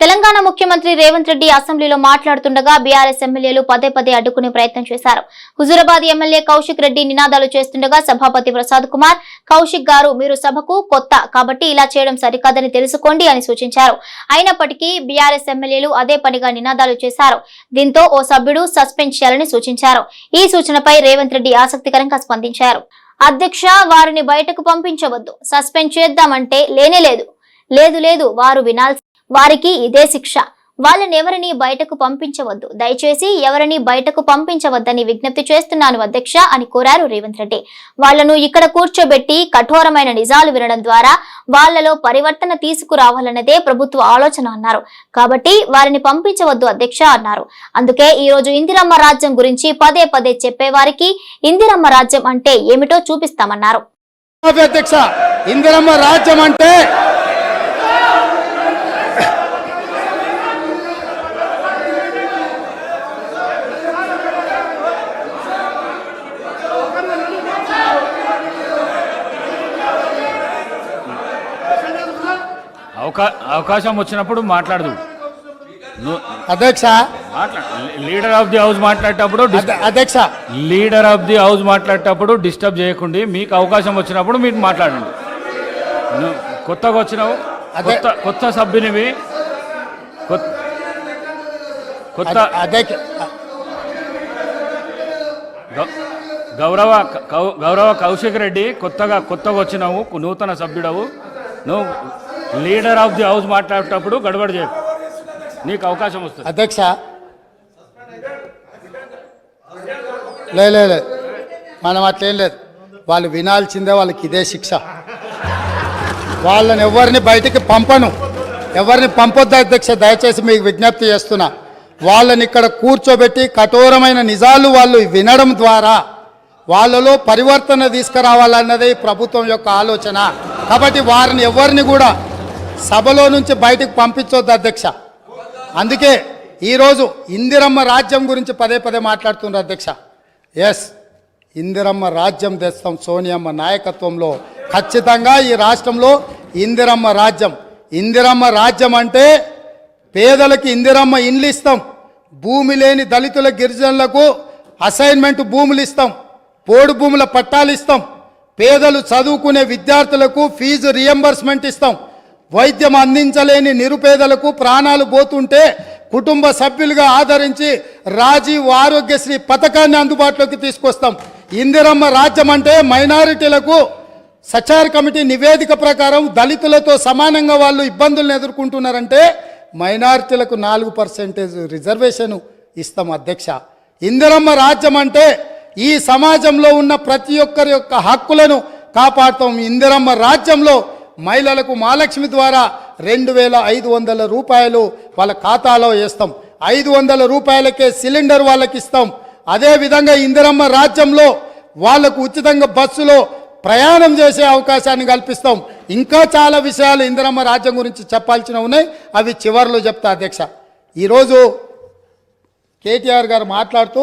తెలంగాణ ముఖ్యమంత్రి రేవంత్ రెడ్డి అసెంబ్లీలో మాట్లాడుతుండగా బీఆర్ఎస్ ఎమ్మెల్యేలు పదే పదే అడ్డుకునే ప్రయత్నం చేశారు. హుజూరాబాద్ ఎమ్మెల్యే కౌశిక్ రెడ్డి నినాదాలు చేస్తుండగా సభాపతి ప్రసాద్ కుమార్ కౌశిక్ గారు మీరు సభకు కొత్త కాబట్టి ఇలా చేయడం సరికాదని తెలుసుకోండి అని సూచించారు. అయినప్పటికీ బీఆర్ఎస్ ఎమ్మెల్యేలు అదే పనిగా నినాదాలు చేశారు. దీంతో ఓ సభ్యుడు సస్పెండ్ చేయాలని సూచించారు. ఈ సూచనపై రేవంత్ రెడ్డి ఆసక్తికరంగా స్పందించారు. అధ్యక్ష వారిని బయటకు పంపించవద్దు. సస్పెండ్ చేద్దామంటే లేనే లేదు. లేదు లేదు వారు వినాల్సి వారికి ఇదే శిక్ష. వాళ్ళని ఎవరిని బయటకు పంపించవద్దు. దయచేసి ఎవరిని బయటకు పంపించవద్దని విజ్ఞప్తి చేస్తున్నాను అధ్యక్ష అని కోరారు రేవంత్ రెడ్డి. వాళ్ళను ఇక్కడ కూర్చోబెట్టి కఠోరమైన నిజాలు వినడం ద్వారా వాళ్ళలో పరివర్తన తీసుకురావాలన్నదే ప్రభుత్వ ఆలోచన అన్నారు. కాబట్టి వారిని పంపించవద్దు అధ్యక్ష అన్నారు. అందుకే ఈ రోజు ఇందిరమ్మ రాజ్యం గురించి పదే పదే చెప్పేవారికి ఇందిరమ్మ రాజ్యం అంటే ఏమిటో చూపిస్తామన్నారు. ఇందిరమ్మ రాజ్యం అంటే అవకాశం వచ్చినప్పుడు మాట్లాడదు. అధ్యక్ష. లీడర్ ఆఫ్ ది హౌస్ మాట్లాడేటప్పుడు అధ్యక్ష. లీడర్ ఆఫ్ ది హౌస్ మాట్లాడేటప్పుడు డిస్టర్బ్ చేయకండి. మీకు అవకాశం వచ్చినప్పుడు మీరు మాట్లాడండి. కొత్తగా వచ్చినావు. కొత్త కొత్త సభ్యునివి. కొత్త- గౌరవ గౌరవ కౌశిక్ రెడ్డి కొత్తగా కొత్తగా వచ్చినావు. నూతన సభ్యుడవు. నువ్వు లీడర్ ఆఫ్ ది హౌస్ మాట్లాడేటప్పుడు గడబడి చేయ నీకు అవకాశం వస్తుంది. అధ్యక్ష. లే లే లే. మనం అట్లేం లేదు. వాళ్ళు వినాల్సిందే వాళ్ళకి ఇదే శిక్ష. వాళ్ళని ఎవరిని బయటికి పంపను. ఎవరిని పంపొద్దు అధ్యక్ష దయచేసి మీకు విజ్ఞప్తి చేస్తున్నా. వాళ్ళని ఇక్కడ కూర్చోబెట్టి కఠోరమైన నిజాలు వాళ్ళు వినడం ద్వారా వాళ్ళలో పరివర్తన తీసుకురావాలన్నదే ప్రభుత్వం యొక్క ఆలోచన. కాబట్టి వారిని ఎవరిని కూడా సభలో నుంచి బయటకు పంపించొద్దు అధ్యక్ష. అందుకే ఈరోజు ఇందిరమ్మ రాజ్యం గురించి పదే పదే మాట్లాడుతున్నారు అధ్యక్ష. ఎస్ ఇందిరమ్మ రాజ్యం తెస్తాం సోనియమ్మ నాయకత్వంలో. ఖచ్చితంగా ఈ రాష్ట్రంలో ఇందిరమ్మ రాజ్యం. ఇందిరమ్మ రాజ్యం అంటే పేదలకు ఇందిరమ్మ ఇండ్లు ఇస్తాం. భూమి లేని దళితుల గిరిజనులకు అసైన్మెంట్ భూములు ఇస్తాం. పోడు భూముల పట్టాలు ఇస్తాం. పేదలు చదువుకునే విద్యార్థులకు ఫీజు రియంబర్స్మెంట్ ఇస్తాం. వైద్యం అందించలేని నిరుపేదలకు ప్రాణాలు పోతుంటే కుటుంబ సభ్యులుగా ఆదరించి రాజీవ్ ఆరోగ్యశ్రీ పథకాన్ని అందుబాటులోకి తీసుకొస్తాం. ఇందిరమ్మ రాజ్యం అంటే మైనారిటీలకు సచార్ కమిటీ నివేదిక ప్రకారం దళితులతో సమానంగా వాళ్ళు ఇబ్బందులను ఎదుర్కొంటున్నారంటే మైనారిటీలకు నాలుగు పర్సెంటేజ్ రిజర్వేషన్ ఇస్తాం అధ్యక్ష. ఇందిరమ్మ రాజ్యం అంటే ఈ సమాజంలో ఉన్న ప్రతి ఒక్కరి యొక్క హక్కులను కాపాడుతాం. ఇందిరమ్మ రాజ్యంలో మహిళలకు మహాలక్ష్మి ద్వారా రెండు వేల ఐదు వందల రూపాయలు వాళ్ళ ఖాతాలో వేస్తాం. ఐదు వందల రూపాయలకే సిలిండర్ వాళ్ళకి ఇస్తాం. అదేవిధంగా ఇందిరమ్మ రాజ్యంలో వాళ్ళకు ఉచితంగా బస్సులో ప్రయాణం చేసే అవకాశాన్ని కల్పిస్తాం. ఇంకా చాలా విషయాలు ఇందిరమ్మ రాజ్యం గురించి చెప్పాల్సిన ఉన్నాయి. అవి చివరిలో చెప్తా అధ్యక్ష. ఈరోజు కేటీఆర్ గారు మాట్లాడుతూ